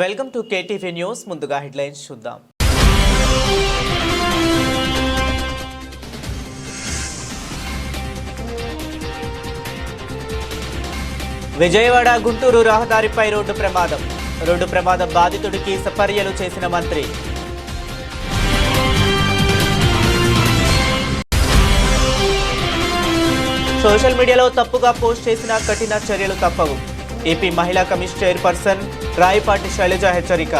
Welcome to KTV news. ముందుగా headlines చూద్దాం. విజయవాడ గుంటూరు రహదారిపై రోడ్డు ప్రమాదం. రోడ్డు ప్రమాద బాధితుడికి సపర్యలు చేసిన మంత్రి. సోషల్ మీడియాలో తప్పుగా పోస్ట్ చేసిన కఠిన చర్యలు తప్పవు. ఏపీ మహిళా కమిషన్ చైర్పర్సన్ రాయపాటి శైలజ హెచ్చరిక.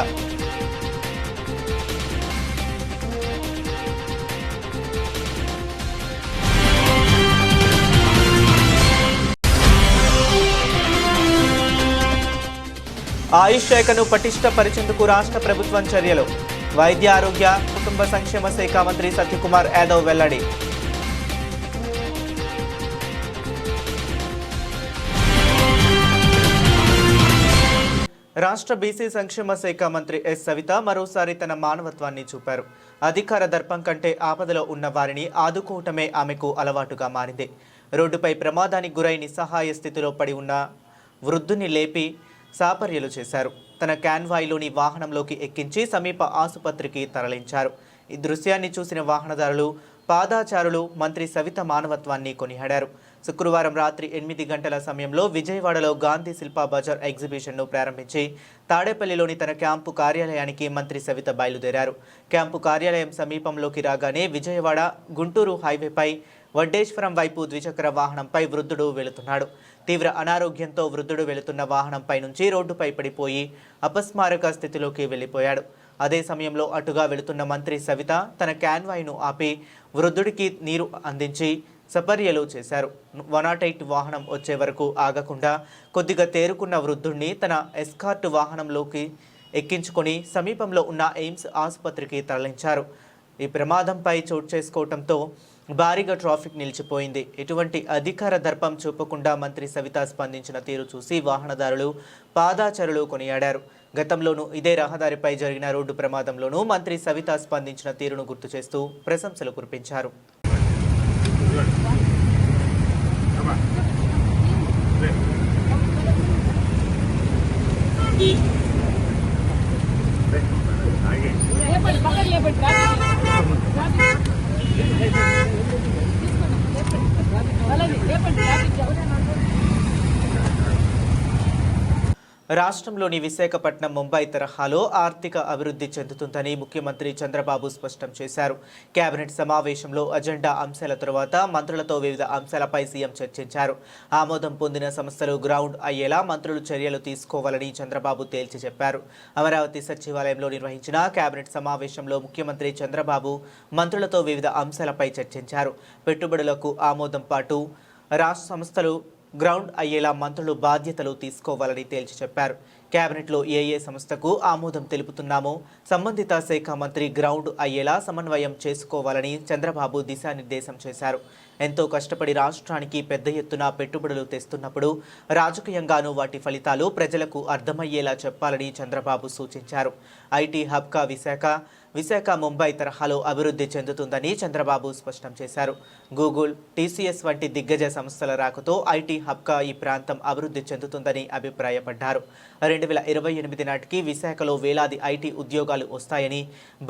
ఆయుష్ శాఖను పటిష్టపరిచేందుకు రాష్ట్ర ప్రభుత్వం చర్యలు. వైద్య ఆరోగ్య కుటుంబ సంక్షేమ శాఖ మంత్రి సత్యకుమార్ యాదవ్ వెల్లడి. రాష్ట్ర బీసీ సంక్షేమ శాఖ మంత్రి ఎస్ సవిత మరోసారి తన మానవత్వాన్ని చూపారు. అధికార దర్పం కంటే ఆపదలో ఉన్న వారిని ఆదుకోవటమే ఆమెకు అలవాటుగా మారింది. రోడ్డుపై ప్రమాదానికి గురై నిస్సహాయ స్థితిలో పడి ఉన్న వృద్ధుని లేపి సాపర్యలు చేశారు. తన క్యాన్వాయ్లోని వాహనంలోకి ఎక్కించి సమీప ఆసుపత్రికి తరలించారు. ఈ దృశ్యాన్ని చూసిన వాహనదారులు పాదాచారులు మంత్రి సవిత మానవత్వాన్ని కొనియాడారు. శుక్రవారం రాత్రి ఎనిమిది గంటల సమయంలో విజయవాడలో గాంధీ శిల్పా బజార్ ఎగ్జిబిషన్ను ప్రారంభించి తాడేపల్లిలోని తన క్యాంపు కార్యాలయానికి మంత్రి సవిత బయలుదేరారు. క్యాంపు కార్యాలయం సమీపంలోకి రాగానే విజయవాడ గుంటూరు హైవేపై వడ్డేశ్వరం వైపు ద్విచక్ర వాహనంపై వృద్ధుడు వెళుతున్నాడు. తీవ్ర అనారోగ్యంతో వృద్ధుడు వెళుతున్న వాహనంపై నుంచి రోడ్డుపై పడిపోయి అపస్మారక స్థితిలోకి వెళ్ళిపోయాడు. అదే సమయంలో అటుగా వెళుతున్న మంత్రి సవిత తన క్యాన్వాయ్ను ఆపి వృద్ధుడికి నీరు అందించి సపర్యలు చేశారు. వన్ నాట్ ఎయిట్ వాహనం వచ్చే వరకు ఆగకుండా కొద్దిగా తేరుకున్న వృద్ధుడిని తన ఎస్కార్ట్ వాహనంలోకి ఎక్కించుకొని సమీపంలో ఉన్న ఎయిమ్స్ ఆసుపత్రికి తరలించారు. ఈ ప్రమాదంపై చోటు చేసుకోవడంతో భారీగా ట్రాఫిక్ నిలిచిపోయింది. ఎటువంటి అధికార దర్పం చూపకుండా మంత్రి సవిత స్పందించిన తీరు చూసి వాహనదారులు పాదాచారులు కొనియాడారు. గతంలోనూ ఇదే రహదారిపై జరిగిన రోడ్డు ప్రమాదంలోనూ మంత్రి సవిత స్పందించిన తీరును గుర్తు చేస్తూ ప్రశంసలు కురిపించారు. అలాగే లేపండి ట్రాఫిక్ జామ్. రాష్ట్రంలోని విశాఖపట్నం ముంబై తరహాలో ఆర్థిక అభివృద్ధి చెందుతుందని ముఖ్యమంత్రి చంద్రబాబు స్పష్టం చేశారు. కేబినెట్ సమావేశంలో అజెండా అంశాల తరువాత మంత్రులతో వివిధ అంశాలపై సీఎం చర్చించారు. ఆమోదం పొందిన సంస్థలు గ్రౌండ్ అయ్యేలా మంత్రులు చర్యలు తీసుకోవాలని చంద్రబాబు తేల్చి చెప్పారు. అమరావతి సచివాలయంలో నిర్వహించిన కేబినెట్ సమావేశంలో ముఖ్యమంత్రి చంద్రబాబు మంత్రులతో వివిధ అంశాలపై చర్చించారు. పెట్టుబడులకు ఆమోదం పాటు రాష్ట్ర సంస్థలు గ్రౌండ్ అయ్యేలా మంత్రులు బాధ్యతలు తీసుకోవాలని తేల్చి చెప్పారు. కేబినెట్లో ఏ ఏ సంస్థకు ఆమోదం తెలుపుతున్నామో సంబంధిత శాఖ మంత్రి గ్రౌండ్ అయ్యేలా సమన్వయం చేసుకోవాలని చంద్రబాబు దిశానిర్దేశం చేశారు. ఎంతో కష్టపడి రాష్ట్రానికి పెద్ద ఎత్తున పెట్టుబడులు తెస్తున్నప్పుడు రాజకీయంగానూ వాటి ఫలితాలు ప్రజలకు అర్థమయ్యేలా చెప్పాలని చంద్రబాబు సూచించారు. ఐటీ హబ్కా విశాఖ విశాఖ ముంబై తరహాలో అభివృద్ధి చెందుతుందని చంద్రబాబు స్పష్టం చేశారు. గూగుల్ టీసీఎస్ వంటి దిగ్గజ సంస్థల రాకతో ఐటీ హబ్గా ఈ ప్రాంతం అభివృద్ధి చెందుతుందని అభిప్రాయపడ్డారు. రెండు వేల ఇరవై ఎనిమిది నాటికి విశాఖలో వేలాది ఐటీ ఉద్యోగాలు వస్తాయని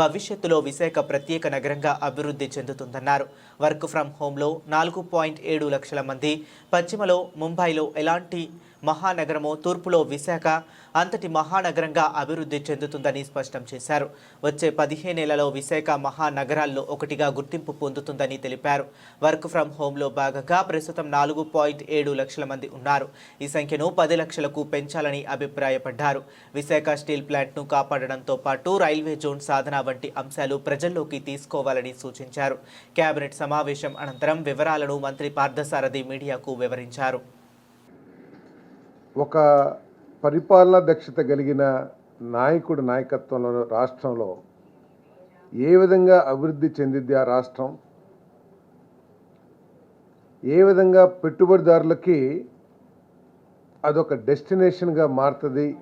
భవిష్యత్తులో విశాఖ ప్రత్యేక నగరంగా అభివృద్ధి చెందుతుందన్నారు. వర్క్ ఫ్రం హోంలో నాలుగు పాయింట్ ఏడు లక్షల మంది పశ్చిమలో ముంబైలో ఎలాంటి మహానగరమో తూర్పులో విశాఖ అంతటి మహానగరంగా అభివృద్ధి చెందుతుందని స్పష్టం చేశారు. వచ్చే పదిహేనేళ్ళలో విశాఖ మహానగరాల్లో ఒకటిగా గుర్తింపు పొందుతుందని తెలిపారు. వర్క్ ఫ్రం హోంలో భాగంగా ప్రస్తుతం నాలుగు పాయింట్ ఏడు లక్షల మంది ఉన్నారు. ఈ సంఖ్యను పది లక్షలకు పెంచాలని అభిప్రాయపడ్డారు. విశాఖ స్టీల్ ప్లాంట్ను కాపాడడంతో పాటు రైల్వే జోన్ సాధన వంటి అంశాలు ప్రజల్లోకి తీసుకోవాలని సూచించారు. కేబినెట్ సమావేశం అనంతరం వివరాలను మంత్రి పార్థసారథి మీడియాకు వివరించారు. ఒక పరిపాలనా దక్షత కలిగిన నాయకుడు నాయకత్వంలో రాష్ట్రంలో ఏ విధంగా అభివృద్ధి చెందిద్ది ఆ రాష్ట్రం? ఏ విధంగా పెట్టుబడిదారులకి అదొక డెస్టినేషన్గా మారుతుంది?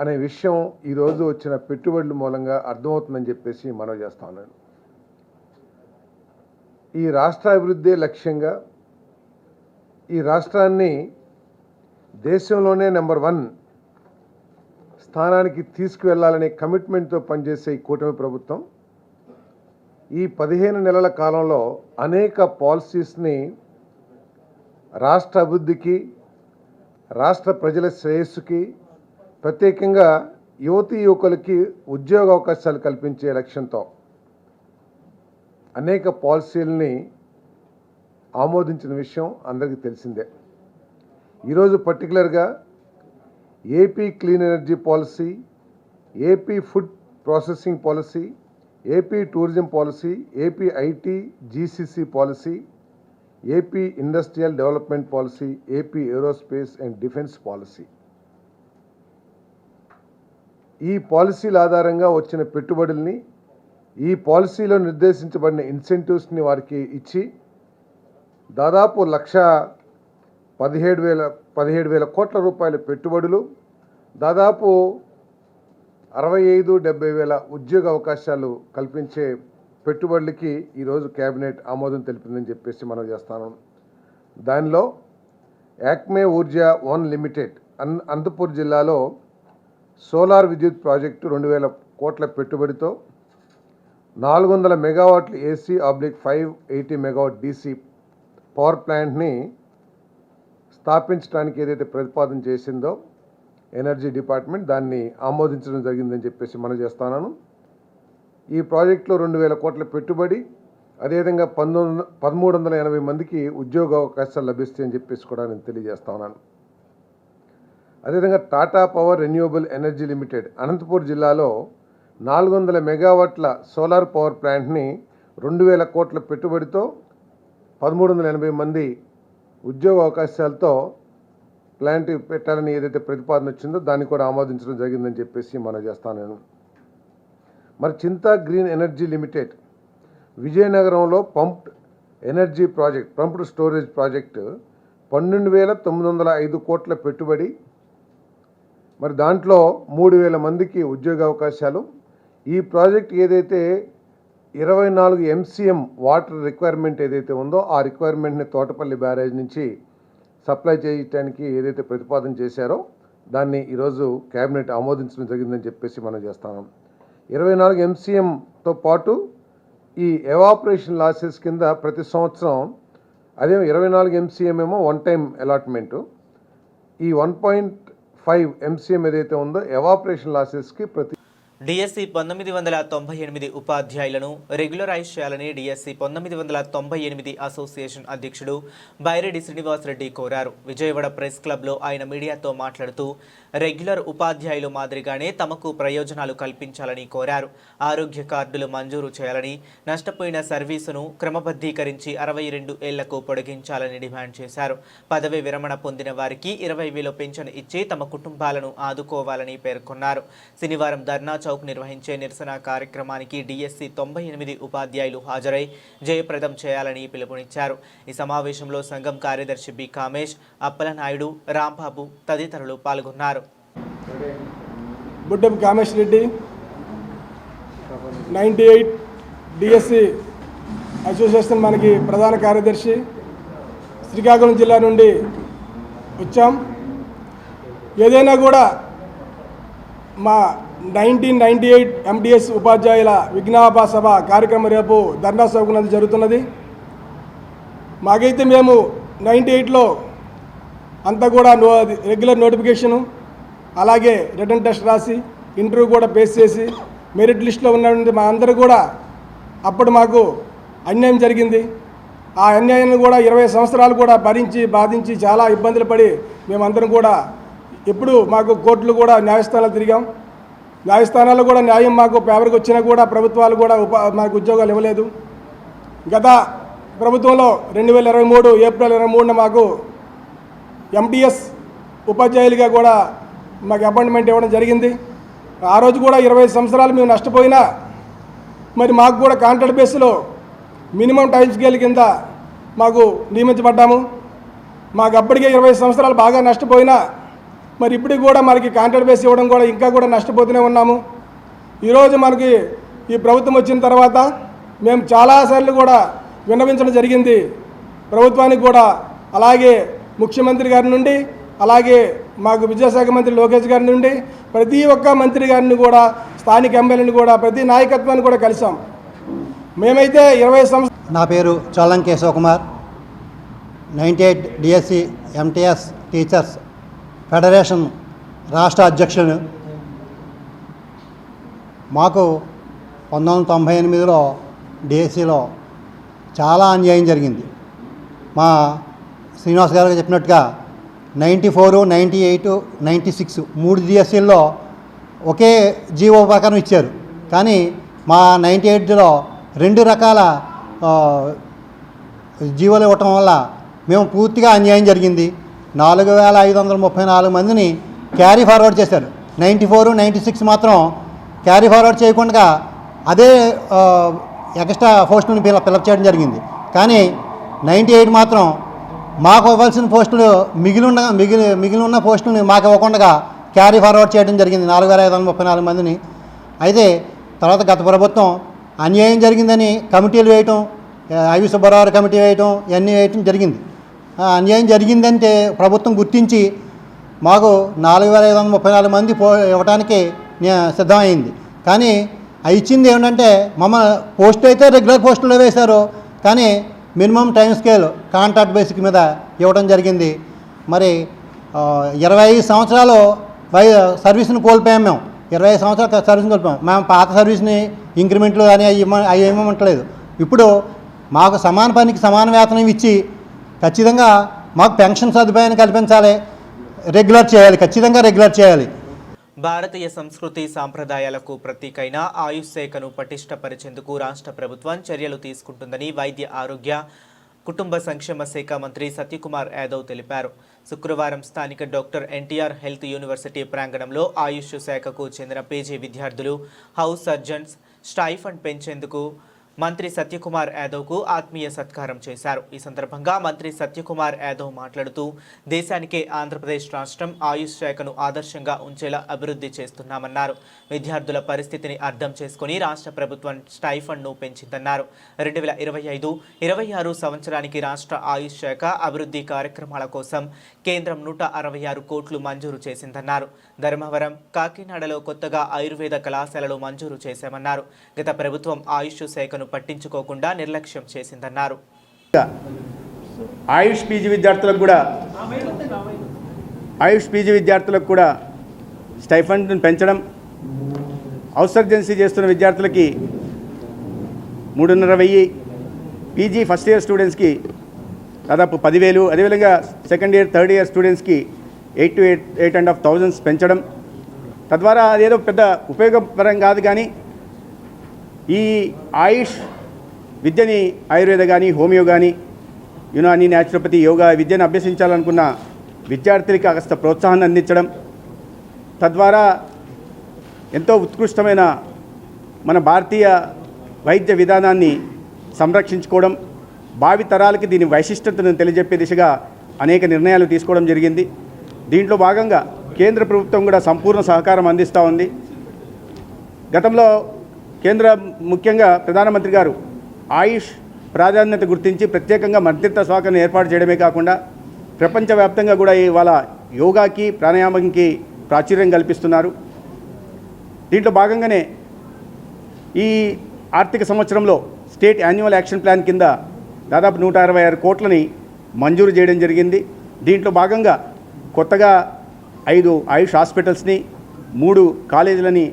అనే విషయం ఈరోజు వచ్చిన పెట్టుబడుల మూలంగా అర్థమవుతుందని చెప్పేసి మనవి చేస్తా ఉన్నాను. ఈ రాష్ట్రాభివృద్ధి లక్ష్యంగా ఈ రాష్ట్రాన్ని దేశంలోనే నెంబర్ వన్ స్థానానికి తీసుకువెళ్ళాలనే కమిట్మెంట్తో పనిచేసే ఈ కూటమి ప్రభుత్వం ఈ పదిహేను నెలల కాలంలో అనేక పాలసీస్ని రాష్ట్ర అభివృద్ధికి రాష్ట్ర ప్రజల శ్రేయస్సుకి ప్రత్యేకంగా యువతీ యువకులకి ఉద్యోగ అవకాశాలు కల్పించే లక్ష్యంతో అనేక పాలసీలని ఆమోదించిన విషయం అందరికీ తెలిసిందే. ఈరోజు పర్టికులర్గా AP clean energy policy AP food processing policy AP tourism policy AP IT GCC policy AP industrial development policy AP aerospace and defence policy. ఈ పాలసీల ఆధారంగా వచ్చిన పెట్టుబడుల్ని ఈ పాలసీలో నిర్దేశించబడిన ఇన్సెంటివ్స్ని వారికి ఇచ్చి దాదాపు లక్ష పదిహేడు వేల పదిహేడు వేల కోట్ల రూపాయల పెట్టుబడులు దాదాపు అరవై ఐదు డెబ్బై వేల ఉద్యోగ అవకాశాలు కల్పించే పెట్టుబడులకి ఈరోజు కేబినెట్ ఆమోదం తెలిపిందని చెప్పేసి మనం చేస్తాను. దానిలో యాక్మే ఊర్జా వన్ లిమిటెడ్ అన్ అనంతపూర్ జిల్లాలో సోలార్ విద్యుత్ ప్రాజెక్టు రెండు వేల కోట్ల పెట్టుబడితో నాలుగు వందల మెగావాట్లు AC oblique five eighty megawatt DC power ప్లాంట్ని స్థాపించడానికి ఏదైతే ప్రతిపాదన చేసిందో ఎనర్జీ డిపార్ట్మెంట్ దాన్ని ఆమోదించడం జరిగిందని చెప్పేసి మనం చేస్తున్నాను ఈ ప్రాజెక్టులో రెండు వేల కోట్ల పెట్టుబడి అదేవిధంగా పంతొమ్మిది పదమూడు వందల ఎనభై మందికి ఉద్యోగ అవకాశాలు లభిస్తాయని చెప్పేసి కూడా నేను తెలియజేస్తా ఉన్నాను అదేవిధంగా Tata power renewable energy limited Anantapur జిల్లాలో నాలుగు వందల మెగావాట్ల సోలార్ పవర్ ప్లాంట్ని రెండు వేల కోట్ల పెట్టుబడితో పదమూడు వందల ఎనభై మంది ఉద్యోగ అవకాశాలతో ప్లాంట్ పెట్టాలని ఏదైతే ప్రతిపాదన వచ్చిందో దాన్ని కూడా ఆమోదించడం జరిగిందని చెప్పేసి మనం చేస్తాను నేను. మరి చింతా గ్రీన్ ఎనర్జీ లిమిటెడ్ విజయనగరంలో pumped energy project pumped storage project పన్నెండు వేల తొమ్మిది వందల ఐదు కోట్ల పెట్టుబడి మరి దాంట్లో మూడు వేల మందికి ఉద్యోగ అవకాశాలు. ఈ ప్రాజెక్ట్ ఏదైతే ఇరవై నాలుగు ఎంసీఎం వాటర్ రిక్వైర్మెంట్ ఏదైతే ఉందో ఆ రిక్వైర్మెంట్ని తోటపల్లి బ్యారేజ్ నుంచి సప్లై చేయడానికి ఏదైతే ప్రతిపాదన చేశారో దాన్ని ఈరోజు కేబినెట్ ఆమోదించడం జరిగిందని చెప్పేసి మనం చేస్తాను ఇరవై నాలుగు ఎంసీఎంతో పాటు ఈ ఎవాపరేషన్ లాసెస్ కింద ప్రతి సంవత్సరం అదే ఇరవై నాలుగు ఎంసీఎం ఏమో వన్ టైం అలాట్మెంటు ఈ వన్ పాయింట్ ఫైవ్ ఎంసీఎం ఏదైతే ఉందో ఎవాపరేషన్ లాసెస్కి ప్రతి డిఎస్సి పంతొమ్మిది వందల తొంభై ఎనిమిది ఉపాధ్యాయులను రెగ్యులరైజ్ చేయాలని డిఎస్సి పంతొమ్మిది వందల తొంభై ఎనిమిది అసోసియేషన్ అధ్యక్షుడు బైరెడ్డి శ్రీనివాసరెడ్డి కోరారు. విజయవాడ ప్రెస్ క్లబ్లో ఆయన మీడియాతో మాట్లాడుతూ రెగ్యులర్ ఉపాధ్యాయులు మాదిరిగానే తమకు ప్రయోజనాలు కల్పించాలని కోరారు. ఆరోగ్య కార్డులు మంజూరు చేయాలని నష్టపోయిన సర్వీసును క్రమబద్ధీకరించి అరవై రెండు ఏళ్ళకు పొడిగించాలని డిమాండ్ చేశారు. పదవి విరమణ పొందిన వారికి ఇరవై వేలు పెన్షన్ ఇచ్చి తమ కుటుంబాలను ఆదుకోవాలని పేర్కొన్నారు. శనివారం ధర్నా చౌక్ నిర్వహించే నిరసన కార్యక్రమానికి డిఎస్సి తొంభై ఎనిమిది ఉపాధ్యాయులు హాజరై జయప్రదం చేయాలని పిలుపునిచ్చారు. ఈ సమావేశంలో సంఘం కార్యదర్శి బి. కామేష్ అప్పలనాయుడు రాంబాబు తదితరులు పాల్గొన్నారు. Buddam Kamesh Reddy ninety eight DSC association మనకి ప్రధాన కార్యదర్శి. శ్రీకాకుళం జిల్లా నుండి వచ్చాం. ఏదైనా కూడా మా నైన్టీన్ నైంటీ ఎయిట్ ఎండిఎస్ ఉపాధ్యాయుల విజ్ఞాప సభ కార్యక్రమం రేపు ధర్నా సౌకర్యం జరుగుతున్నది. మాకైతే మేము నైంటీ ఎయిట్లో అంతా కూడా నో రెగ్యులర్ నోటిఫికేషను అలాగే రిటర్న్ టెస్ట్ రాసి ఇంటర్వ్యూ కూడా పేస్ చేసి మెరిట్ లిస్ట్లో ఉన్నటువంటి మా అందరూ కూడా అప్పుడు మాకు అన్యాయం జరిగింది. ఆ అన్యాయాన్ని కూడా ఇరవై సంవత్సరాలు కూడా భరించి బాధించి చాలా ఇబ్బందులు పడి మేమందరం కూడా ఎప్పుడు మాకు కోర్టులు కూడా న్యాయస్థానాలు తిరిగాం. న్యాయస్థానాల్లో కూడా న్యాయం మాకు పేపర్కి వచ్చినా కూడా ప్రభుత్వాలు కూడా ఉపా మాకు ఉద్యోగాలు ఇవ్వలేదు. గత ప్రభుత్వంలో రెండు వేల ఇరవై మూడు ఏప్రిల్ ఇరవై మూడున మాకు ఎంటీఎస్ ఉపాధ్యాయులుగా కూడా మాకు అపాయింట్మెంట్ ఇవ్వడం జరిగింది. ఆ రోజు కూడా ఇరవై సంవత్సరాలు మేము నష్టపోయినా మరి మాకు కూడా కాంట్రాక్ట్ బేస్లో మినిమం టైం స్కేల్ కింద మాకు నియమించబడ్డాము. మాకు అప్పటికే ఇరవై సంవత్సరాలు బాగా నష్టపోయినా మరి ఇప్పటికి కూడా మనకి కాంట్రాక్ట్ బేస్ ఇవ్వడం కూడా ఇంకా కూడా నష్టపోతూనే ఉన్నాము. ఈరోజు మనకి ఈ ప్రభుత్వం వచ్చిన తర్వాత మేము చాలాసార్లు కూడా విన్నవించడం జరిగింది. ప్రభుత్వానికి కూడా అలాగే ముఖ్యమంత్రి గారి నుండి అలాగే మాకు విద్యాశాఖ మంత్రి లోకేష్ గారి నుండి ప్రతి ఒక్క మంత్రి గారిని కూడా స్థానిక ఎమ్మెల్యేని కూడా ప్రతి నాయకత్వాన్ని కూడా కలిసాం మేమైతే ఇరవై సంవత్సరం నా పేరు Cholam Keshav Kumar ninety eight DSC MTS teachers federation రాష్ట్ర అధ్యక్షుడు మాకు పంతొమ్మిది వందల తొంభై ఎనిమిదిలో డిఎస్సిలో చాలా అన్యాయం జరిగింది. మా శ్రీనివాస్ గారు చెప్పినట్టుగా ninety four ninety eight ninety six మూడు డిఎస్సీల్లో ఒకే జీవో ప్రకారం ఇచ్చారు. కానీ మా నైంటీ ఎయిట్లో రెండు రకాల జీవోలు ఇవ్వటం వల్ల మేము పూర్తిగా అన్యాయం జరిగింది. నాలుగు వేల ఐదు వందల ముప్పై నాలుగు మందిని క్యారీ ఫార్వర్డ్ చేశారు. నైంటీ ఫోర్ నైంటీ సిక్స్ మాత్రం క్యారీ ఫార్వర్డ్ చేయకుండా అదే ఎక్స్ట్రా పోస్టులను పిల్ల ఫిలప్ చేయడం జరిగింది. కానీ నైంటీ ఎయిట్ మాత్రం మాకు ఇవ్వాల్సిన పోస్టులు మిగిలి మిగిలి మిగిలి ఉన్న పోస్టులను మాకు ఇవ్వకుండా క్యారీ ఫార్వర్డ్ చేయడం జరిగింది నాలుగు వేల ఐదు వందల ముప్పై నాలుగు మందిని. అయితే తర్వాత గత ప్రభుత్వం అన్యాయం జరిగిందని కమిటీలు వేయటం ఐవి సుబ్బారావు కమిటీ వేయటం ఇవన్నీ వేయటం జరిగింది. అన్యాయం జరిగిందంటే ప్రభుత్వం గుర్తించి మాకు నాలుగు వేల ఐదు వందల ముప్పై నాలుగు మంది పో ఇవ్వడానికి సిద్ధమైంది. కానీ అవి ఇచ్చింది ఏమిటంటే మమ్మ పోస్ట్ అయితే రెగ్యులర్ పోస్టులో వేశారు కానీ minimum time scale contract basic మీద ఇవ్వడం జరిగింది. మరి ఇరవై ఐదు సంవత్సరాలు వై సర్వీస్ని కోల్పోయాం మేము. ఇరవై ఐదు సంవత్సరాలు సర్వీస్ని కోల్పోయాం. మేము పాత సర్వీస్ని ఇంక్రిమెంట్లు అని అవి ఇవ్వ అవి ఇవ్వమంటలేదు ఇప్పుడు మాకు సమాన పనికి సమాన వేతనం ఇచ్చి ఖచ్చితంగా మాకు పెన్షన్ సదుపాయాన్ని కల్పించాలి. రెగ్యులర్ చేయాలి. ఖచ్చితంగా రెగ్యులర్ చేయాలి. భారతీయ సంస్కృతి సాంప్రదాయాలకు ప్రతీకైన ఆయుష్ శాఖను పటిష్టపరిచేందుకు రాష్ట్ర ప్రభుత్వం చర్యలు తీసుకుంటుందని వైద్య ఆరోగ్య కుటుంబ సంక్షేమ శాఖ మంత్రి సత్యకుమార్ యాదవ్ తెలిపారు. శుక్రవారం స్థానిక డాక్టర్ ఎన్టీఆర్ హెల్త్ యూనివర్సిటీ ప్రాంగణంలో ఆయుష్ శాఖకు చెందిన పేజీ విద్యార్థులు హౌస్ సర్జన్స్ స్టైఫండ్ పెంచేందుకు మంత్రి సత్యకుమార్ యాదవ్కు ఆత్మీయ సత్కారం చేశారు. ఈ సందర్భంగా మంత్రి సత్యకుమార్ యాదవ్ మాట్లాడుతూ దేశానికే ఆంధ్రప్రదేశ్ రాష్ట్రం ఆయుష్ శాఖను ఆదర్శంగా ఉంచేలా అభివృద్ధి చేస్తున్నామన్నారు. విద్యార్థుల పరిస్థితిని అర్థం చేసుకుని రాష్ట్ర ప్రభుత్వం స్టైఫండ్ను పెంచిందన్నారు. రెండు వేల ఇరవై ఐదు ఇరవై ఆరు సంవత్సరానికి రాష్ట్ర ఆయుష్ శాఖ అభివృద్ధి కార్యక్రమాల కోసం కేంద్రం నూట అరవై ఆరు కోట్లు మంజూరు చేసిందన్నారు. ధర్మవరం కాకినాడలో కొత్తగా ఆయుర్వేద కళాశాలలు మంజూరు చేశామన్నారు. గత ప్రభుత్వం ఆయుష్ శాఖను పట్టించుకోకుండా నిర్లక్ష్యం చేసిందన్నారు. ఆయుష్ పీజీ విద్యార్థులకు కూడా ఆయుష్ పీజీ విద్యార్థులకు కూడా స్టైఫండ్ను పెంచడం ఔసర్జెన్సీ చేస్తున్న విద్యార్థులకి మూడున్నర వెయ్యి పీజీ ఫస్ట్ ఇయర్ స్టూడెంట్స్కి దాదాపు పదివేలు అదేవిధంగా సెకండ్ ఇయర్ థర్డ్ ఇయర్ స్టూడెంట్స్కి eight to eight eight and half thousands పెంచడం. తద్వారా అదేదో పెద్ద ఉపయోగపరం కాదు కానీ ఈ ఆయుష్ విద్యని ఆయుర్వేద కానీ హోమియో కానీ యునాని న్యాచురోపతి యోగా విద్యను అభ్యసించాలనుకున్న విద్యార్థులకి కాస్త ప్రోత్సాహాన్ని అందించడం. తద్వారా ఎంతో ఉత్కృష్టమైన మన భారతీయ వైద్య విధానాన్ని సంరక్షించుకోవడం. భావి తరాలకి దీని వైశిష్టతను తెలియజెప్పే దిశగా అనేక నిర్ణయాలు తీసుకోవడం జరిగింది. దీంట్లో భాగంగా కేంద్ర ప్రభుత్వం కూడా సంపూర్ణ సహకారం అందిస్తూ ఉంది. గతంలో కేంద్ర ముఖ్యంగా ప్రధానమంత్రి గారు ఆయుష్ ప్రాధాన్యత గుర్తించి ప్రత్యేకంగా మధ్యత్వ శాఖను ఏర్పాటు చేయడమే కాకుండా ప్రపంచవ్యాప్తంగా కూడా ఇవాళ యోగాకి ప్రాణాయామంకి ప్రాచుర్యం కల్పిస్తున్నారు. దీంట్లో భాగంగానే ఈ ఆర్థిక సంవత్సరంలో స్టేట్ యాన్యువల్ యాక్షన్ ప్లాన్ కింద దాదాపు నూట అరవై ఆరు కోట్లని మంజూరు చేయడం జరిగింది. దీంట్లో భాగంగా కొత్తగా ఐదు ఆయుష్ హాస్పిటల్స్ని మూడు కాలేజీలని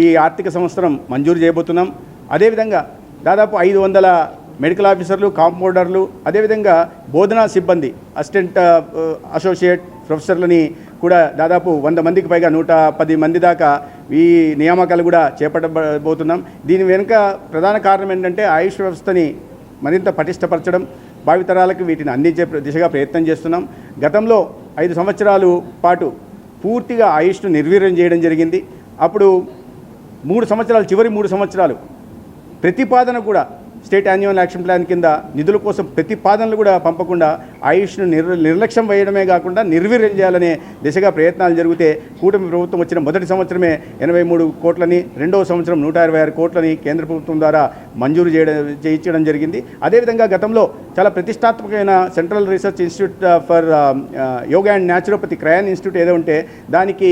ఈ ఆర్థిక సంవత్సరం మంజూరు చేయబోతున్నాం. అదేవిధంగా దాదాపు ఐదు వందల మెడికల్ ఆఫీసర్లు కాంపౌండర్లు అదేవిధంగా బోధనా సిబ్బంది అసిస్టెంట్ అసోసియేట్ ప్రొఫెసర్లని కూడా దాదాపు వంద మందికి పైగా నూట పది మంది దాకా ఈ నియామకాలు కూడా చేపట్టబోతున్నాం దీని వెనుక ప్రధాన కారణం ఏంటంటే ఆయుష్ వ్యవస్థని మరింత పటిష్టపరచడం భావితరాలకు వీటిని అందించే దిశగా ప్రయత్నం చేస్తున్నాం. గతంలో ఐదు సంవత్సరాలు పాటు పూర్తిగా ఆయుష్ను నిర్వీర్యం చేయడం జరిగింది. అప్పుడు మూడు సంవత్సరాలు చివరి మూడు సంవత్సరాలు ప్రతిపాదన కూడా స్టేట్ యాన్యువల్ యాక్షన్ ప్లాన్ కింద నిధుల కోసం ప్రతిపాదనలు కూడా పంపకుండా ఆయుష్ను నిర్ నిర్లక్ష్యం వేయడమే కాకుండా నిర్వీర్యం చేయాలనే దిశగా ప్రయత్నాలు జరిగితే కూటమి ప్రభుత్వం వచ్చిన మొదటి సంవత్సరమే ఎనభై మూడు కోట్లని రెండవ సంవత్సరం నూట ఇరవై ఆరు కోట్లని కేంద్ర ప్రభుత్వం ద్వారా మంజూరు చేయడం చేయించడం జరిగింది. అదేవిధంగా గతంలో చాలా ప్రతిష్టాత్మకమైన central research institute for yoga and naturopathy crayon institute ఏదో ఉంటే దానికి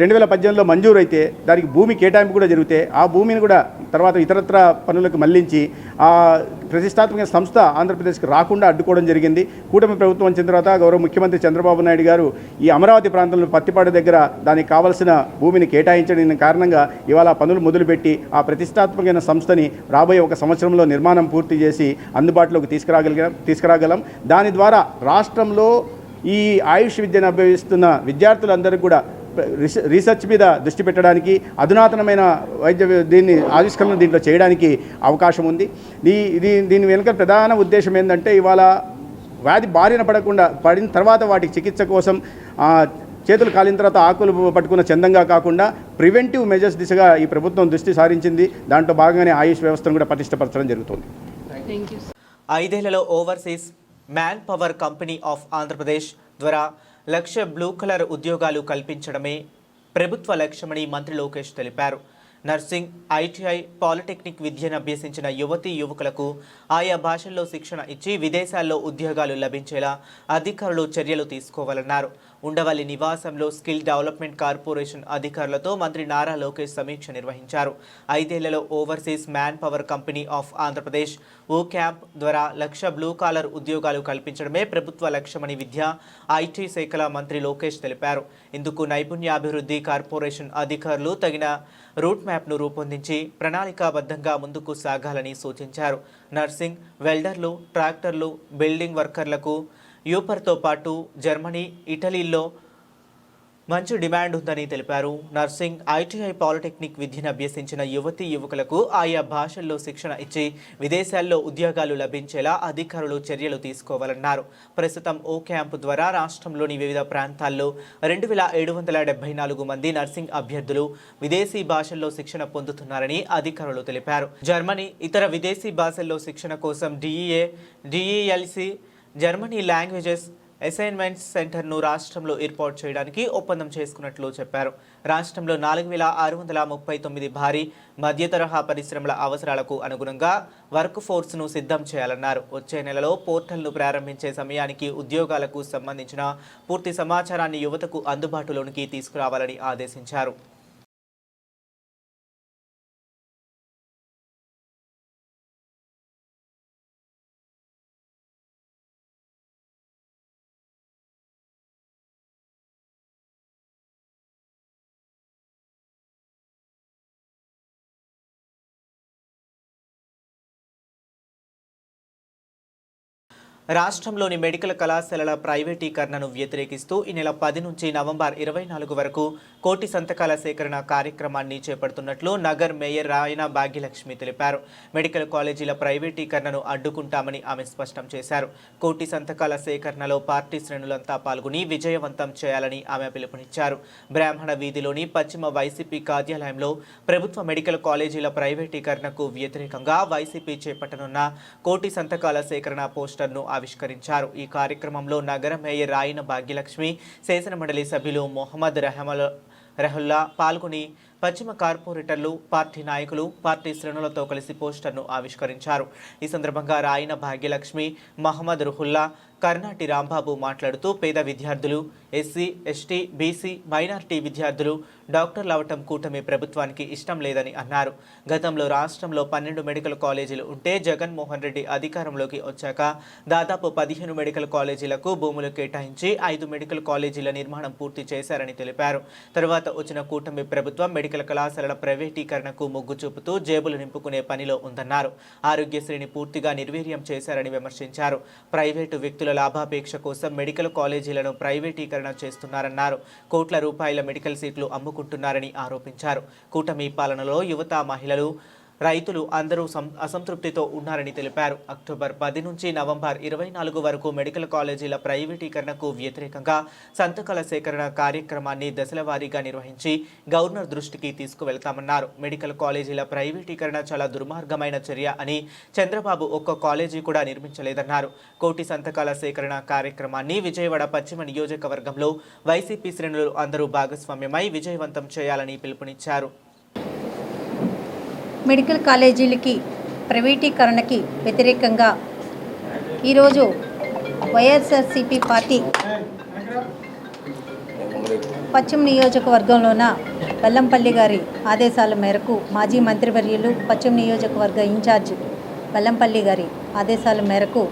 రెండు వేల పద్దెనిమిదిలో మంజూరు అయితే దానికి భూమి కేటాయింపు కూడా జరిగితే ఆ భూమిని కూడా తర్వాత ఇతరత్ర పనులకు మళ్ళించి ఆ ప్రతిష్టాత్మక సంస్థ ఆంధ్రప్రదేశ్కి రాకుండా అడ్డుకోవడం జరిగింది. కూటమి ప్రభుత్వం వచ్చిన తర్వాత గౌరవ ముఖ్యమంత్రి చంద్రబాబు నాయుడు గారు ఈ అమరావతి ప్రాంతంలో పత్తిపాడు దగ్గర దానికి కావలసిన భూమిని కేటాయించడం కారణంగా ఇవాళ పనులు మొదలుపెట్టి ఆ ప్రతిష్టాత్మకమైన సంస్థని రాబోయే ఒక సంవత్సరంలో నిర్మాణం పూర్తి చేసి అందుబాటులోకి తీసుకురాగలిగా తీసుకురాగలం. దాని ద్వారా రాష్ట్రంలో ఈ ఆయుష్ విద్యను అభ్యసిస్తున్న విద్యార్థులందరికీ కూడా రీసె- రీసెర్చ్ మీద దృష్టి పెట్టడానికి అధునాతనమైన వైద్య దీన్ని ఆవిష్కరణ దీంట్లో చేయడానికి అవకాశం ఉంది. దీ ఇది దీని వెనుక ప్రధాన ఉద్దేశం ఏంటంటే ఇవాళ వ్యాధి బారిన పడకుండా పడిన తర్వాత వాటికి చికిత్స కోసం ఆ, చేతులు కాలిన తర్వాత ఆకులు పట్టుకున్న చందంగా కాకుండా ప్రివెంటివ్ మెజర్స్ దిశగా ఈ ప్రభుత్వం దృష్టి సారించింది. దాంట్లో భాగంగానే ఆయుష్ వ్యవస్థను కూడా పటిష్టపరచడం జరుగుతుంది. Thank you ఐదేళ్ళలో overseas man power company of Andhra Pradesh ద్వారా లక్ష బ్లూ కలర్ ఉద్యోగాలు కల్పించడమే ప్రభుత్వ లక్ష్యమని మంత్రి లోకేష్ తెలిపారు. నర్సింగ్ ఐటీఐ పాలిటెక్నిక్ విద్యను అభ్యసించిన యువతీ యువకులకు ఆయా భాషల్లో శిక్షణ ఇచ్చి విదేశాల్లో ఉద్యోగాలు లభించేలా అధికారులు చర్యలు తీసుకోవాలన్నారు. ఉండవల్లి నివాసంలో స్కిల్ డెవలప్మెంట్ కార్పొరేషన్ అధికారులతో మంత్రి నారా లోకేష్ సమీక్ష నిర్వహించారు. ఐదేళ్ళలో overseas man power company of Andhra Pradesh O camp ద్వారా లక్ష బ్లూ కాలర్ ఉద్యోగాలు కల్పించడమే ప్రభుత్వ లక్ష్యమని విద్య ఐటీ శాఖల మంత్రి లోకేష్ తెలిపారు. ఇందుకు నైపుణ్యాభివృద్ధి కార్పొరేషన్ అధికారులు తగిన రూట్ మ్యాప్ను రూపొందించి ప్రణాళికాబద్ధంగా ముందుకు సాగాలని సూచించారు. నర్సింగ్ వెల్డర్లు ట్రాక్టర్లు బిల్డింగ్ వర్కర్లకు యూపర్తో పాటు జర్మనీ ఇటలీల్లో మంచి డిమాండ్ ఉందని తెలిపారు. నర్సింగ్ ఐటీఐ పాలిటెక్నిక్ విద్యను అభ్యసించిన యువతీ యువకులకు ఆయా భాషల్లో శిక్షణ ఇచ్చి విదేశాల్లో ఉద్యోగాలు లభించేలా అధికారులు చర్యలు తీసుకోవాలన్నారు. ప్రస్తుతం ఓ క్యాంపు ద్వారా రాష్ట్రంలోని వివిధ ప్రాంతాల్లో రెండు వేల ఏడు వందల డెబ్బై నాలుగు మంది నర్సింగ్ అభ్యర్థులు విదేశీ భాషల్లో శిక్షణ పొందుతున్నారని అధికారులు తెలిపారు. జర్మనీ ఇతర విదేశీ భాషల్లో శిక్షణ కోసం DEA DELC Germany languages assignments సెంటర్ను రాష్ట్రంలో ఏర్పాటు చేయడానికి ఒప్పందం చేసుకున్నట్లు చెప్పారు. రాష్ట్రంలో నాలుగు వేల ఆరు వందల ముప్పై తొమ్మిది భారీ మధ్య తరహా పరిశ్రమల అవసరాలకు అనుగుణంగా వర్క్ ఫోర్స్ను సిద్ధం చేయాలన్నారు. వచ్చే నెలలో పోర్టల్ను ప్రారంభించే సమయానికి ఉద్యోగాలకు సంబంధించిన పూర్తి సమాచారాన్ని యువతకు అందుబాటులోనికి తీసుకురావాలని ఆదేశించారు. రాష్ట్రంలోని మెడికల్ కళాశాలల ప్రైవేటీకరణను వ్యతిరేకిస్తూ ఈ నెల పది నుంచి నవంబర్ ఇరవై నాలుగు వరకు కోటి సంతకాల సేకరణ కార్యక్రమాన్ని చేపడుతున్నట్లు నగర్ మేయర్ రాయన భాగ్యలక్ష్మి తెలిపారు. మెడికల్ కాలేజీల ప్రైవేటీకరణను అడ్డుకుంటామని ఆమె స్పష్టం చేశారు. కోటి సంతకాల సేకరణలో పార్టీ శ్రేణులంతా పాల్గొని విజయవంతం చేయాలని ఆమె పిలుపునిచ్చారు. బ్రాహ్మణ వీధిలోని పశ్చిమ వైసీపీ కార్యాలయంలో ప్రభుత్వ మెడికల్ కాలేజీల ప్రైవేటీకరణకు వ్యతిరేకంగా వైసీపీ చేపట్టనున్న కోటి సంతకాల సేకరణ పోస్టర్ను ఆవిష్కరించారు. ఈ కార్యక్రమంలో నగర మేయర్ రాయన భాగ్యలక్ష్మి శాసనమండలి సభ్యులు మొహమ్మద్ రెహమల్ రెహుల్లా పాల్గొని పశ్చిమ కార్పొరేటర్లు పార్టీ నాయకులు పార్టీ శ్రేణులతో కలిసి పోస్టర్ను ఆవిష్కరించారు. ఈ సందర్భంగా రాయన భాగ్యలక్ష్మి మహమ్మద్ రుహుల్లా కర్ణాటి రాంబాబు మాట్లాడుతూ పేద విద్యార్థులు ఎస్సీ ఎస్టీ బీసీ మైనార్టీ విద్యార్థులు డాక్టర్లు అవటం కూటమి ప్రభుత్వానికి ఇష్టం లేదని అన్నారు. గతంలో రాష్ట్రంలో పన్నెండు మెడికల్ కాలేజీలు ఉంటే జగన్మోహన్ రెడ్డి అధికారంలోకి వచ్చాక దాదాపు పదిహేను మెడికల్ కాలేజీలకు భూములు కేటాయించి ఐదు మెడికల్ కాలేజీల నిర్మాణం పూర్తి చేశారని తెలిపారు. తర్వాత వచ్చిన కూటమి ప్రభుత్వం మెడికల్ కళాశాలల ప్రైవేటీకరణకు మొగ్గు చూపుతూ జేబులు నింపుకునే పనిలో ఉందన్నారు. ఆరోగ్యశ్రీని పూర్తిగా నిర్వీర్యం చేశారని విమర్శించారు. ప్రైవేటు వ్యక్తుల లాభాపేక్ష కోసం మెడికల్ కాలేజీలను ప్రైవేటీకరణ చేస్తున్నారన్నారు. కోట్ల రూపాయల మెడికల్ సీట్లు అమ్ముకుంటున్నారని ఆరోపించారు. కూటమి పాలనలో యువత మహిళలు రైతులు అందరూ సం- అసంతృప్తితో ఉన్నారని తెలిపారు. అక్టోబర్ పది నుంచి నవంబర్ ఇరవై నాలుగు వరకు మెడికల్ కాలేజీల ప్రైవేటీకరణకు వ్యతిరేకంగా సంతకాల సేకరణ కార్యక్రమాన్ని దశల వారీగా నిర్వహించి గవర్నర్ దృష్టికి తీసుకువెళ్తామన్నారు. మెడికల్ కాలేజీల ప్రైవేటీకరణ చాలా దుర్మార్గమైన చర్య అని చంద్రబాబు ఒక్క కాలేజీ కూడా నిర్మించలేదన్నారు. కోటి సంతకాల సేకరణ కార్యక్రమాన్ని విజయవాడ పశ్చిమ నియోజకవర్గంలో వైసీపీ శ్రేణులు అందరూ భాగస్వామ్యమై విజయవంతం చేయాలని పిలుపునిచ్చారు. మెడికల్ కాలేజీలకి ప్రైవేటీకరణకి వ్యతిరేకంగా ఈరోజు వైఎస్ఆర్సిపి పార్టీ పశ్చిమ నియోజకవర్గంలోన బెల్లంపల్లి గారి ఆదేశాల మేరకు మాజీ మంత్రివర్యులు పశ్చిమ నియోజకవర్గ ఇన్ఛార్జ్ బెల్లంపల్లి గారి ఆదేశాల మేరకు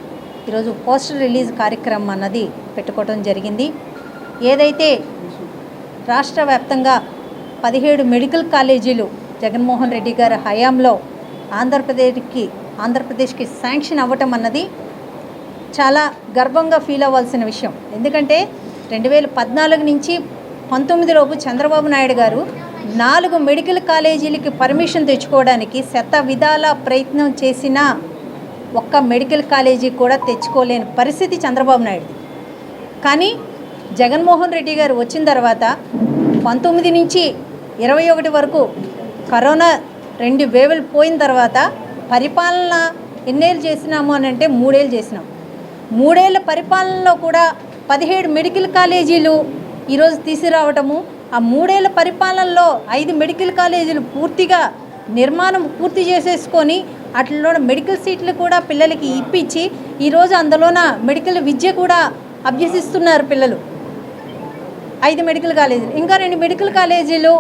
ఈరోజు పోస్టర్ రిలీజ్ కార్యక్రమం అన్నది పెట్టుకోవడం జరిగింది. ఏదైతే రాష్ట్ర వ్యాప్తంగా పదిహేడు మెడికల్ కాలేజీలు జగన్మోహన్ రెడ్డి గారి హయాంలో ఆంధ్రప్రదేశ్కి ఆంధ్రప్రదేశ్కి శాంక్షన్ అవ్వటం అన్నది చాలా గర్వంగా ఫీల్ అవ్వాల్సిన విషయం. ఎందుకంటే రెండు వేల పద్నాలుగు నుంచి పంతొమ్మిదిలోపు చంద్రబాబు నాయుడు గారు నాలుగు మెడికల్ కాలేజీలకి పర్మిషన్ తెచ్చుకోవడానికి శత విధాల ప్రయత్నం చేసినా ఒక్క మెడికల్ కాలేజీ కూడా తెచ్చుకోలేని పరిస్థితి చంద్రబాబు నాయుడు కానీ జగన్మోహన్ రెడ్డి గారు వచ్చిన తర్వాత పంతొమ్మిది నుంచి ఇరవై ఒకటి వరకు కరోనా రెండు వేవులు పోయిన తర్వాత పరిపాలన ఎన్నేళ్ళు చేసినాము అని అంటే మూడేళ్ళు చేసినాం. మూడేళ్ళ పరిపాలనలో కూడా పదిహేడు మెడికల్ కాలేజీలు ఈరోజు తీసుకురావటము ఆ మూడేళ్ళ పరిపాలనలో ఐదు మెడికల్ కాలేజీలు పూర్తిగా నిర్మాణం పూర్తి చేసేసుకొని అట్లలో మెడికల్ సీట్లు కూడా పిల్లలకి ఇప్పించి ఈరోజు అందులోన మెడికల్ విద్య కూడా అభ్యసిస్తున్నారు పిల్లలు. ఐదు మెడికల్ కాలేజీలు. ఇంకా రెండు మెడికల్ కాలేజీలు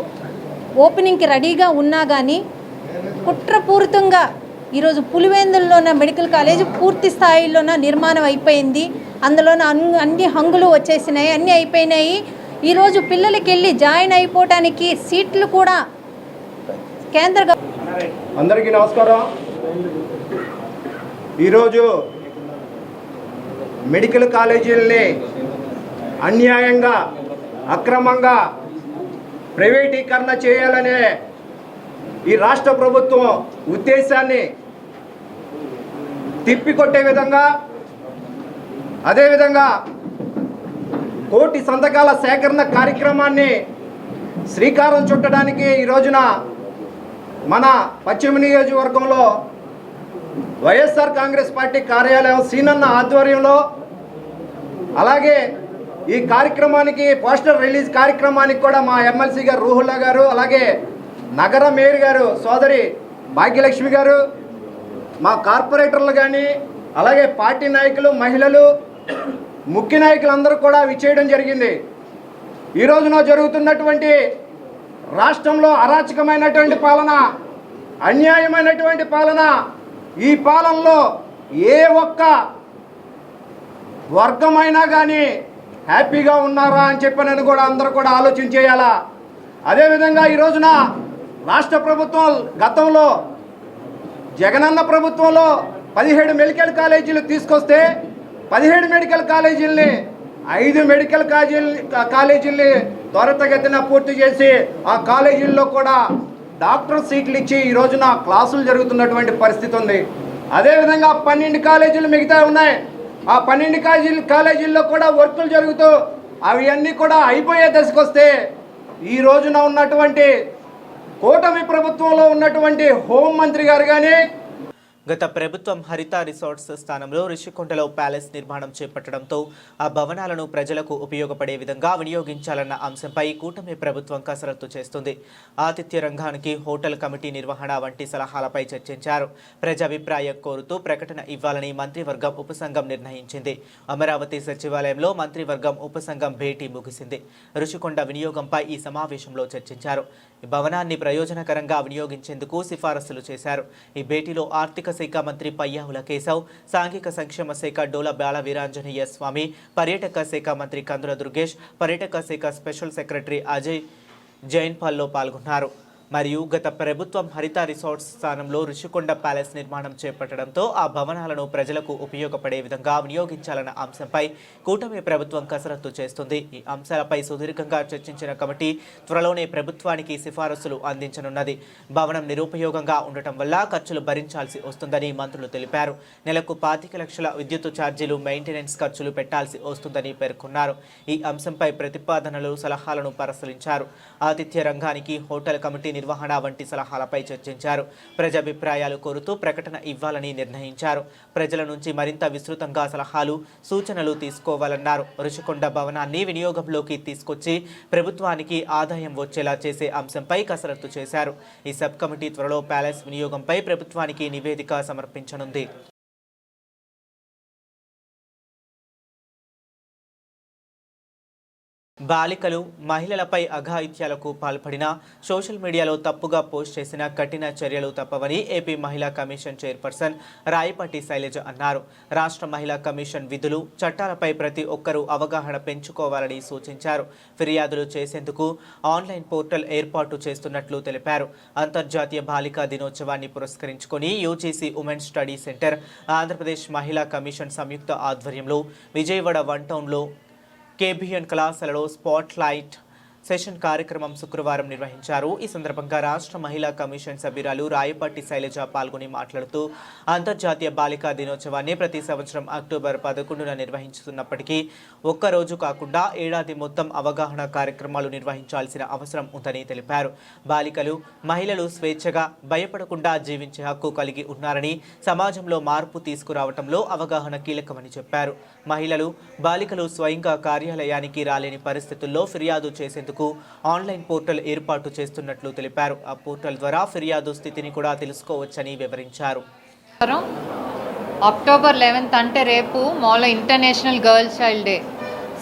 ఓపెనింగ్కి రెడీగా ఉన్నా కానీ కుట్రపూరితంగా ఈరోజు పులివెందుల్లోన మెడికల్ కాలేజ్ పూర్తి స్థాయిలోన నిర్మాణం అయిపోయింది. అందులోన అన్ని హంగులు వచ్చేసినాయి అన్నీ అయిపోయినాయి. ఈరోజు పిల్లలకి వెళ్ళి జాయిన్ అయిపోవటానికి సీట్లు కూడా కేంద్ర అందరికీ నమస్కారం. ఈరోజు మెడికల్ కాలేజీల్ని అన్యాయంగా అక్రమంగా ప్రైవేటీకరణ చేయాలనే ఈ రాష్ట్ర ప్రభుత్వం ఉద్దేశాన్ని తిప్పికొట్టే విధంగా అదేవిధంగా కోటి సంతకాల సేకరణ కార్యక్రమాన్ని శ్రీకారం చుట్టడానికి ఈ రోజున మన పశ్చిమ నియోజకవర్గంలో వైఎస్ఆర్ కాంగ్రెస్ పార్టీ కార్యాలయం సీనన్న ఆధ్వర్యంలో అలాగే ఈ కార్యక్రమానికి పోస్టర్ రిలీజ్ కార్యక్రమానికి కూడా మా ఎమ్మెల్సీ గారు రూహుల్లా గారు అలాగే నగర మేయర్ గారు సోదరి భాగ్యలక్ష్మి గారు మా కార్పొరేటర్లు కానీ అలాగే పార్టీ నాయకులు మహిళలు ముఖ్య నాయకులందరూ కూడా విచ్చేయడం జరిగింది. ఈ రోజున జరుగుతున్నటువంటి రాష్ట్రంలో అరాచకమైనటువంటి పాలన అన్యాయమైనటువంటి పాలన ఈ పాలనలో ఏ ఒక్క వర్గమైనా కానీ హ్యాపీగా ఉన్నారా అని చెప్పనని కూడా అందరూ కూడా ఆలోచన చేయాలా? అదేవిధంగా ఈ రోజున రాష్ట్ర ప్రభుత్వం గతంలో జగనన్న ప్రభుత్వంలో పదిహేడు మెడికల్ కాలేజీలు తీసుకొస్తే పదిహేడు మెడికల్ కాలేజీల్ని ఐదు మెడికల్ కాలేజీ కాలేజీల్ని త్వరితగతిన పూర్తి చేసి ఆ కాలేజీల్లో కూడా డాక్టర్ సీట్లు ఇచ్చి ఈ రోజున క్లాసులు జరుగుతున్నటువంటి పరిస్థితి ఉంది. అదేవిధంగా పన్నెండు కాలేజీలు మిగతా ఉన్నాయి. ఆ పన్నెండు కాలేజీలు కాలేజీల్లో కూడా వర్కులు జరుగుతూ అవి అన్నీ కూడా అయిపోయే దశకు వస్తే ఈ రోజున ఉన్నటువంటి కూటమి ప్రభుత్వంలో ఉన్నటువంటి హోంమంత్రి గారు కానీ గత ప్రభుత్వం హరిత రిసార్ట్స్ స్థానంలో రిషికొండలో ప్యాలెస్ నిర్మాణం చేపట్టడంతో ఆ భవనాలను ప్రజలకు ఉపయోగపడే విధంగా వినియోగించాలన్న అంశంపై కూటమి ప్రభుత్వం కసరత్తు చేస్తుంది. ఆతిథ్య రంగానికి హోటల్ కమిటీ నిర్వహణ వంటి సలహాలపై చర్చించారు. ప్రజాభిప్రాయం కోరుతూ ప్రకటన ఇవ్వాలని మంత్రివర్గం ఉపసంఘం నిర్ణయించింది. అమరావతి సచివాలయంలో మంత్రివర్గం ఉపసంఘం భేటీ ముగిసింది. రుషికొండ వినియోగంపై ఈ సమావేశంలో చర్చించారు. భవనాన్ని ప్రయోజనకరంగా వినియోగించేందుకు సిఫారసులు చేశారు. ఈ భేటీలో ఆర్థిక శాఖ మంత్రి పయ్యావుల కేశవ్ సాంఘిక సంక్షేమ శాఖ డోల బాల వీరాంజనేయ స్వామి పర్యాటక శాఖ మంత్రి కందుల దుర్గేష్ పర్యాటక శాఖ స్పెషల్ సెక్రటరీ అజయ్ జైన్ పాల్లో పాల్గొన్నారు. మరియు గత ప్రభుత్వం హరిత రిసార్ట్స్ స్థానంలో ఋషికొండ ప్యాలెస్ నిర్మాణం చేపట్టడంతో ఆ భవనాలను ప్రజలకు ఉపయోగపడే విధంగా వినియోగించాలన్న అంశంపై కూటమి ప్రభుత్వం కసరత్తు చేస్తుంది. ఈ అంశాలపై సుదీర్ఘంగా చర్చించిన కమిటీ త్వరలోనే ప్రభుత్వానికి సిఫారసులు అందించనున్నది. భవనం నిరుపయోగంగా ఉండటం వల్ల ఖర్చులు భరించాల్సి వస్తుందని మంత్రులు తెలిపారు. నెలకు పాతిక లక్షల విద్యుత్ ఛార్జీలు మెయింటెనెన్స్ ఖర్చులు పెట్టాల్సి వస్తుందని పేర్కొన్నారు. ఈ అంశంపై ప్రతిపాదనలు సలహాలను పరిశీలించారు. ఆతిథ్య రంగానికి హోటల్ కమిటీ నిర్వహణ వంటి సలహాలపై చర్చించారు. ప్రజాభిప్రాయాలు కోరుతూ ప్రకటన ఇవ్వాలని నిర్ణయించారు. ప్రజల నుంచి మరింత విస్తృతంగా సలహాలు సూచనలు తీసుకోవాలన్నారు. రుషికొండ భవనాన్ని వినియోగంలోకి తీసుకొచ్చి ప్రభుత్వానికి ఆదాయం వచ్చేలా చేసే అంశంపై కసరత్తు చేశారు. ఈ సబ్ కమిటీ త్వరలో ప్యాలెస్ వినియోగంపై ప్రభుత్వానికి నివేదిక సమర్పించనుంది. బాలికలు మహిళలపై అఘాయిత్యాలకు పాల్పడిన సోషల్ మీడియాలో తప్పుగా పోస్ట్ చేసిన కఠిన చర్యలు తప్పవని ఏపీ మహిళా కమిషన్ చైర్పర్సన్ రాయపాటి శైలజ అన్నారు. రాష్ట్ర మహిళా కమిషన్ విధులు చట్టాలపై ప్రతి ఒక్కరూ అవగాహన పెంచుకోవాలని సూచించారు. ఫిర్యాదులు చేసేందుకు ఆన్లైన్ పోర్టల్ ఏర్పాటు చేస్తున్నట్లు తెలిపారు. అంతర్జాతీయ బాలికా దినోత్సవాన్ని పురస్కరించుకొని UGC women study centre Andhra Pradesh మహిళా కమిషన్ సంయుక్త ఆధ్వర్యంలో విజయవాడ వన్ టౌన్లో కేబిఎన్ కళాశాలలో స్పాట్ లైట్ సెషన్ కార్యక్రమం శుక్రవారం నిర్వహించారు. ఈ సందర్భంగా రాష్ట్ర మహిళా కమిషన్ సభ్యురాలు రాయపాటి శైలజ పాల్గొని మాట్లాడుతూ అంతర్జాతీయ బాలికా దినోత్సవాన్ని ప్రతి సంవత్సరం అక్టోబర్ పదకొండున నిర్వహిస్తున్నప్పటికీ ఒక్క రోజు కాకుండా ఏడాది మొత్తం అవగాహన కార్యక్రమాలు నిర్వహించాల్సిన అవసరం ఉందని తెలిపారు. బాలికలు మహిళలు స్వేచ్ఛగా భయపడకుండా జీవించే హక్కు కలిగి ఉన్నారని సమాజంలో మార్పు తీసుకురావటంలో అవగాహన కీలకమని చెప్పారు. మహిళలు బాలికలు స్వయంగా కార్యాలయానికి రాలేని పరిస్థితుల్లో ఫిర్యాదు చేసేందుకు ఆన్లైన్ పోర్టల్ ఏర్పాటు చేస్తున్నట్లు తెలిపారు. ఆ పోర్టల్ ద్వారా ఫిర్యాదు స్థితిని కూడా తెలుసుకోవచ్చని వివరించారు. అక్టోబర్ లెవెన్త్ అంటే రేపు మాలో international girl child day.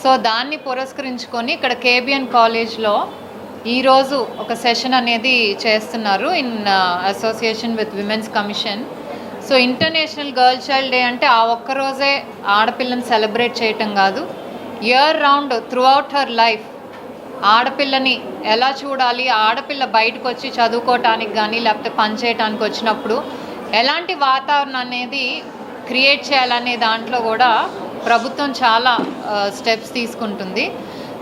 So దాన్ని పురస్కరించుకొని ఇక్కడ కేబిఎన్ కాలేజ్లో ఈరోజు ఒక సెషన్ అనేది చేస్తున్నారు in association with women's commission. So international girl child day అంటే ఆ ఒక్క రోజే ఆడపిల్లని సెలబ్రేట్ చేయటం కాదు. Year round throughout her life ఆడపిల్లని ఎలా చూడాలి? ఆడపిల్ల బయటకు వచ్చి చదువుకోవటానికి కానీ లేకపోతే పనిచేయటానికి వచ్చినప్పుడు ఎలాంటి వాతావరణం అనేది క్రియేట్ చేయాలనే దాంట్లో కూడా ప్రభుత్వం చాలా స్టెప్స్ తీసుకుంటుంది.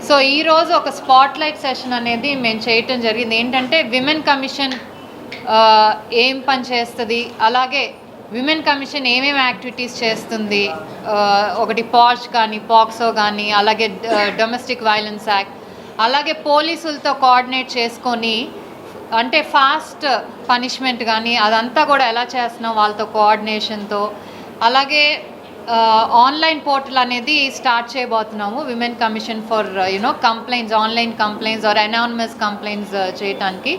సో ఈరోజు ఒక స్పాట్ లైట్ సెషన్ అనేది మేము చేయటం జరిగింది. ఏంటంటే విమెన్ కమిషన్ ఏం పని చేస్తుంది? అలాగే విమెన్ కమిషన్ ఏమేమి యాక్టివిటీస్ చేస్తుంది? ఒకటి పాష్ కానీ పాక్సో కానీ అలాగే డొమెస్టిక్ వైలెన్స్ యాక్ట్ అలాగే పోలీసులతో కోఆర్డినేట్ చేసుకొని అంటే ఫాస్ట్ పనిష్మెంట్ కానీ అదంతా కూడా ఎలా చేస్తున్నాం వాళ్ళతో కోఆర్డినేషన్తో. అలాగే ఆన్లైన్ పోర్టల్ అనేది స్టార్ట్ చేయబోతున్నాము women commission for you know complaints online complaints or anonymous complaints చేయటానికి.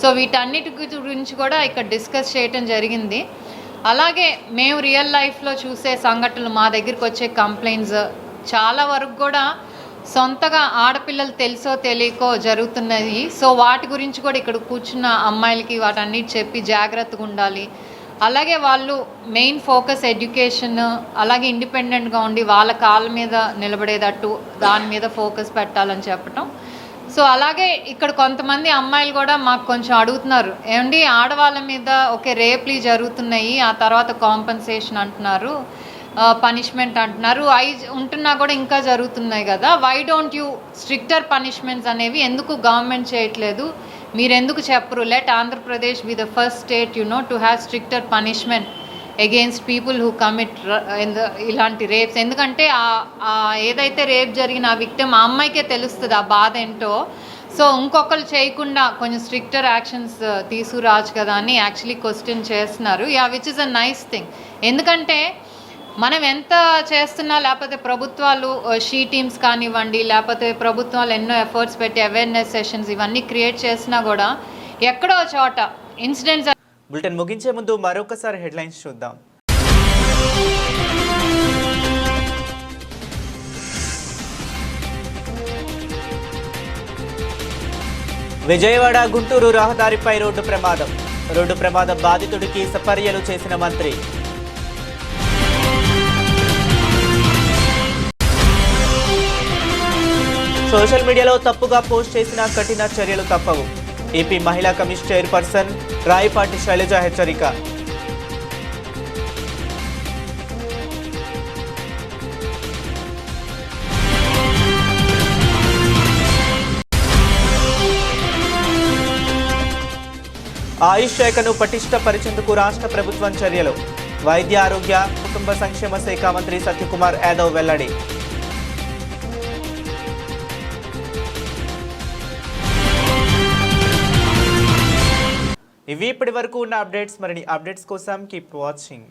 సో వీటన్నిటి గురించి కూడా ఇక్కడ డిస్కస్ చేయటం జరిగింది. అలాగే మేము రియల్ లైఫ్లో చూసే సంఘటనలు మా దగ్గరికి వచ్చే కంప్లైంట్స్ చాలా వరకు కూడా సొంతగా ఆడపిల్లలు తెలుసో తెలియకో జరుగుతున్నది. సో వాటి గురించి కూడా ఇక్కడ కూర్చున్న అమ్మాయిలకి వాటన్నిటి చెప్పి జాగ్రత్తగా ఉండాలి. అలాగే వాళ్ళు మెయిన్ ఫోకస్ ఎడ్యుకేషన్ అలాగే ఇండిపెండెంట్గా ఉండి వాళ్ళ కాళ్ళ మీద నిలబడేటట్టు దాని మీద ఫోకస్ పెట్టాలని చెప్పటం. సో అలాగే ఇక్కడ కొంతమంది అమ్మాయిలు కూడా మాకు కొంచెం అడుగుతున్నారు. ఏమండి ఆడవాళ్ళ మీద ఓకే రేప్లు జరుగుతున్నాయి ఆ తర్వాత కాంపన్సేషన్ అంటున్నారు. పనిష్మెంట్ అంటున్నారు. అవి ఉంటున్నా కూడా ఇంకా జరుగుతున్నాయి కదా. Why don't you stricter punishments అనేవి ఎందుకు గవర్నమెంట్ చేయట్లేదు? మీరు ఎందుకు చెప్పరు let Andhra Pradesh be the first state you know to have stricter punishment against people who commit ఇలాంటి రేప్స్ ఎందుకంటే ఏదైతే రేప్ జరిగిన ఆ విక్టిమ్ ఆ అమ్మాయికే తెలుస్తుంది ఆ బాధ ఏంటో. సో ఇంకొకరు చేయకుండా కొంచెం స్ట్రిక్టర్ యాక్షన్స్ uh, తీసుకురావచ్చు కదా అని యాక్చువల్లీ క్వశ్చన్ చేస్తున్నారు. Yeah which is a nice thing ఎందుకంటే మనం ఎంత చేస్తున్నా లేకపోతే ప్రభుత్వాలు షీ టీమ్స్ కానివ్వండి లేకపోతే ప్రభుత్వాలు ఎన్నో ఎఫర్ట్స్ పెట్టి అవేర్నెస్ సెషన్స్ ఇవన్నీ క్రియేట్ చేసినా కూడా ఎక్కడో చోట ఇన్సిడెంట్స్ బులెటిన్ ముగించే ముందు మరొకసారి హెడ్లైన్స్ చూద్దాం. విజయవాడ గుంటూరు రహదారిపై రోడ్డు ప్రమాదం. రోడ్డు ప్రమాద బాధితుడికి సపర్యలు చేసిన మంత్రి. సోషల్ మీడియాలో తప్పుగా పోస్ట్ చేసిన కఠిన చర్యలు తప్పవు. ఏపీ మహిళా కమిషన్ చైర్పర్సన్ రాయపాటి శైలజ హెచ్చరిక. ఆయుష్ శాఖను పటిష్టపరిచేందుకు రాష్ట్ర ప్రభుత్వం చర్యలు. వైద్య ఆరోగ్య కుటుంబ సంక్షేమ శాఖ మంత్రి సత్యకుమార్ యాదవ్ వెల్లడి. ఇవి ఇప్పటి వరకు ఉన్న అప్డేట్స్ మరిన్ని అప్డేట్స్ కోసం కీప్ వాచింగ్